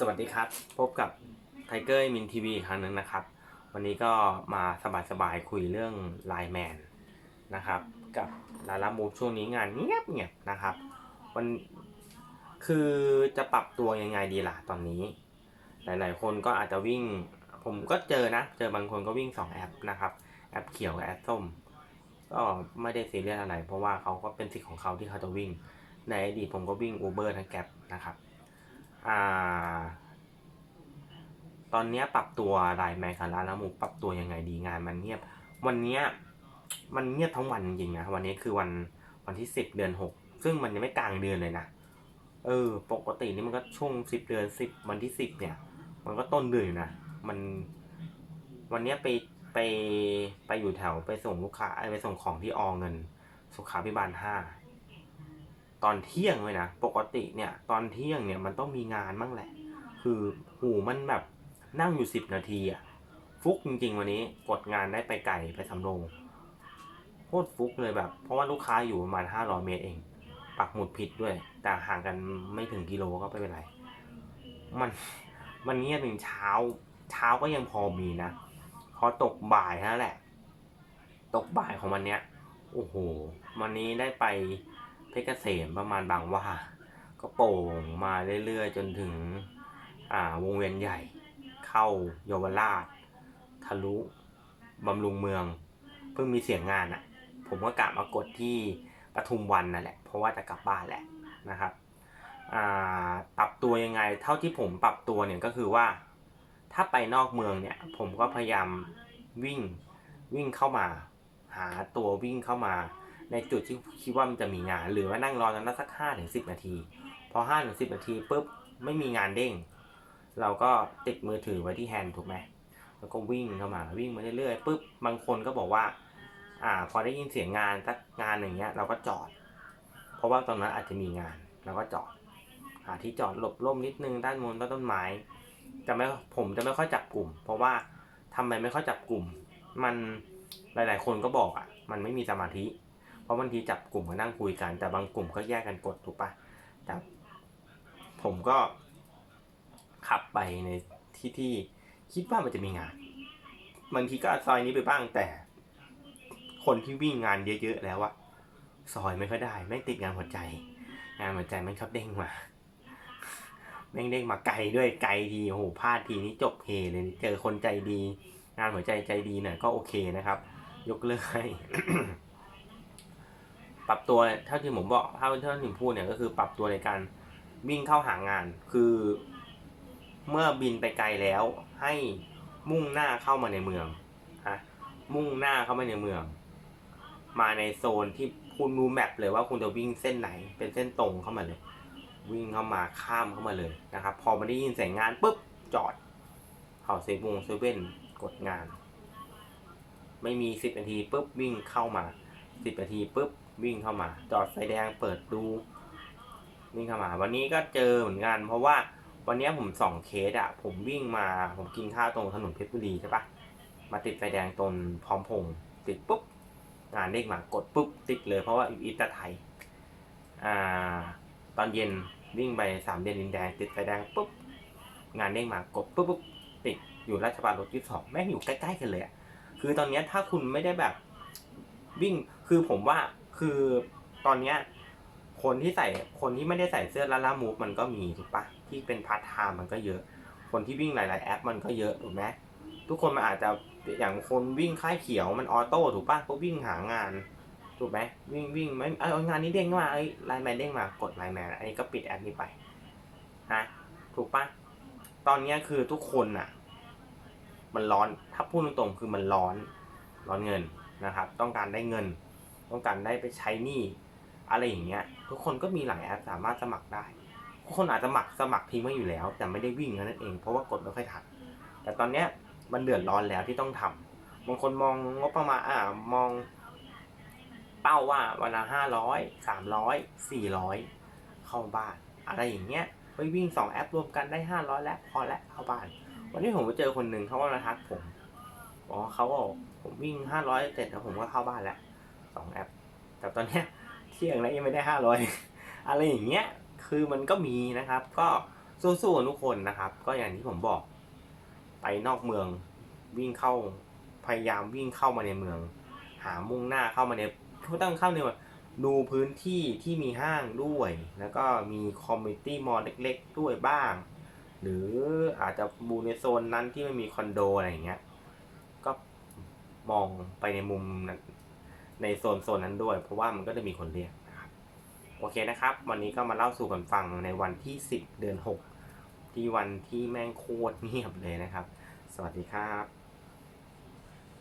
สวัสดีครับ พบกับไทเกอร์มินทีวีครั้งหนึ่งนะครับ วันนี้ก็มาสบายๆคุยเรื่องไลแมนนะครับ กับลาลามูฟช่วงนี้งานเงียบเงียบๆนะครับวันคือจะปรับตัวยังไงดีล่ะตอนนี้ หลายๆ คนก็อาจจะวิ่ง ผมก็เจอนะ เจอบางคนก็วิ่ง 2 แอปนะครับ แอปเขียวกับแอปส้ม ก็ไม่ได้ซีเรียสอะไร เพราะว่าเขาก็เป็นสิทธิ์ของเขาที่เขาจะวิ่ง ในอดีตผมก็วิ่ง Uber ทั้งแกร็บนะครับ อ่า ตอนนี้ปรับตัวไลน์แมนกับร้านละหมูปรับตัวยังไงดีงานมันเงียบ วันนี้มันเงียบทั้งวันจริงนะวันนี้คือวันวันที่สิบเดือนหกซึ่งมันยังไม่กลางเดือนเลยนะเออ ปกตินี่มันก็ช่วงสิบเดือนสิบวันที่สิบเนี่ย มันก็ต้นเดือนอยู่นะมันวันนี้ไปไปไปอยู่แถวไปส่งลูกค้าไปส่งของที่ออเงิน สุขาพิบาลห้า ตอนเที่ยงเลยนะ ปกติเนี่ย ตอนเที่ยงเนี่ยมันต้องมีงานบ้างแหละ คือหูมันแบบนั่งอยู่สิบนาทีอะฟุกจริงๆวันนี้กดงานได้ไปไกลไปสำโรงโคตรฟุกเลยแบบ เพราะว่าลูกค้าอยู่ประมาณห้าร้อยเมตรเอง ปักหมุดผิดด้วย แต่ห่างกันไม่ถึงกิโลก็ไม่เป็นไร มันมันเงียบถึงเช้า เช้าก็ยังพอมีนะ พอตกบ่ายนั่นแหละ ตกบ่ายของวันเนี้ย โอ้โห วันนี้ได้ไป ชรเกษมประมาณบางว่า ก็โป่งมาเรื่อยๆ จนถึงอ่าวงเวียนใหญ่ เข้าเยาวราช ทะลุบำรุงเมือง เพิ่งมีเสียงงานอะ่ะ ผมก็กะมากดที่ปทุมวันนั่นแหละ เพราะว่าจะกลับบ้านแหละนะครับปรับตัวยังไง เท่าที่ผมปรับตัวเนี่ยก็คือว่า ถ้าไปนอกเมืองเนี่ย ผมก็พยายามวิ่งวิ่งเข้ามา หาตัววิ่งเข้ามา ในจุดที่คิดว่ามันจะมีงาน หรือว่านั่งรอนั้นสักห้าถึงสิบนาที พอห้าถึงสิบนาทีปุ๊บไม่มีงานเด้ง เราก็ติดมือถือไว้ที่แฮนด์ถูกไหมแล้วก็วิ่งเข้ามาวิ่งมาเรื่อยๆปุ๊บบางคนก็บอกว่า อ่า พอได้ยินเสียงงานสักงานอย่างเงี้ย เราก็จอด เพราะว่าตอนนั้นอาจจะมีงานเราก็จอดหาที่จอดหลบร่มนิดนึงด้านบนต้นต้นไม้ จะไม่ผมจะไม่ค่อยจับกลุ่ม เพราะว่าทำไมไม่ค่อยจับกลุ่ม มันหลาย ๆ คนก็บอกอะ มันไม่มีสมาธิ เพราะบางทีจับกลุ่มก็นั่งคุยกัน แต่บางกลุ่มก็แยกกันกดถูกปะแต่ผมก็ขับไปในที่ที่คิดว่ามันจะมีงานบางทีก็ซอยนี้ไปบ้างแต่คนที่วิ่งงานเยอะๆแล้วอะซอยไม่ค่อยได้ไม่งติดงานหัวใจ งานหัวใจมันชอบเด้งมาแม่งเด้งมาไกลด้วยไกลทีโอ้โหพลาดทีนี้จบเพเลยเจอคนใจดี งานหัวใจใจดีหน่อยก็โอเคนะครับ ยกเลิกให้ ปรับตัวเท่าที่ผมบอกเท่าที่ผมพูดเนี่ยก็คือปรับตัวในการวิ่งเข้าหางานคือ เมื่อบินไปไกลแล้วให้มุ่งหน้าเข้ามาในเมืองฮะมุ่งหน้าเข้ามาในเมือง มาในโซนที่คุณดูแมปเลยว่าคุณจะวิ่งเส้นไหน เป็นเส้นตรงเข้ามาเลย วิ่งเข้ามาข้ามเข้ามาเลยนะครับ พอมาได้ยินเสียงงานปุ๊บจอดเข้าเซฟวงเซเว่นกดงาน ไม่มีสิบนาทีปุ๊บวิ่งเข้ามาสิบนาทีปุ๊บ วิ่งเข้ามา จอดไฟแดงเปิดดูวิ่งเข้ามา วันนี้ก็เจอเหมือนกัน เพราะว่าวันนี้ผมสองเคสอะผมวิ่งมาผมกินข้าวตรงถนนเพชรบุรีใช่ปะมาติดไฟแดงตรงพร้อมพงษ์ติดปุ๊บงานเด้งมากดปุ๊บติดเลยเพราะว่าอิตาไทยอ่าตอนเย็นวิ่งไปสามเดือนดินแดงติดไฟแดงปุ๊บงานเด้งมากดปุ๊บปุ๊บติดอยู่ราชบัลรถยี่สองแม่งอยู่ใกล้ๆกันเลยอะคือตอนนี้ถ้าคุณไม่ได้แบบวิ่งคือผมว่า คือตอนเนี้ยคนที่ใส่คนที่ไม่ได้ใส่เสื้อลาล่ามูฟมันก็มีถูกปะที่เป็นพาร์ทไทม์มันก็เยอะ คนที่วิ่งหลาย ๆ แอปมันก็เยอะถูกไหมทุกคนมันอาจจะอย่างคนวิ่งค่ายเขียวมันออโต้ถูกปะก็วิ่งหางานถูกไหมวิ่งวิ่งไม่เอางานนี้เด้งมาเอ้ยไลน์แมนเด้งมากดไลน์แมนอันนี้ก็ปิดแอปนี้ไปนะถูกปะตอนนี้คือทุกคนอะมันร้อนถ้าพูดตรงๆคือมันร้อนร้อนเงินนะครับ ต้องการได้เงิน ต้องการได้ไปใช้หนี้อะไรอย่างเงี้ย ทุกคนก็มีหลายแอปสามารถสมัครได้ทุกคนอาจจะสมัครสมัครทิ้งไว้อยู่แล้ว แต่ไม่ได้วิ่งนั้นเองเพราะว่ากดไม่ค่อยทันแต่ตอนเนี้ยมันเดือดร้อนแล้วที่ต้องทำบางคนมองงบประมาณอ่ามองเป้าว่าวันละห้าร้อยสามร้อยสี่ร้อยเข้าบ้าน อะไรอย่างเงี้ยไปวิ่งสองแอปรวมกันได้ห้าร้อยแล้วพอแล้วเข้าบ้าน วันนี้ผมไปเจอคนหนึ่งเขาก็มาทักผมบอกว่าเขาบอกผมวิ่งห้าร้อยเสร็จแล้วผมก็เข้าบ้านแล้ว สองแอป แต่ตอนเนี้ยเที่ยงแล้วยังไม่ได้ห้าร้อยอะไรอย่างเงี้ยคือมันก็มีนะครับ ก็สู้ๆทุกคนนะครับ ก็อย่างที่ผมบอก ไปนอกเมืองวิ่งเข้าพยายามวิ่งเข้ามาในเมือง หามุ่งหน้าเข้ามาในต้องเข้าในดูพื้นที่ที่มีห้างด้วย แล้วก็มีคอมมิตี้มอลเล็ก ๆ ด้วยบ้าง หรืออาจจะบูในโซนนั้นที่ไม่มีคอนโดอะไรอย่างเงี้ยก็มองไปในมุม ในโซนโซนนั้นด้วย เพราะว่ามันก็จะมีคนเรียกนะครับโอเคนะครับ วันนี้ก็มาเล่าสู่กันฟังในวันที่ 10 เดือน 6 ที่วันที่แม่งโคตรเงียบเลยนะครับ สวัสดีครับ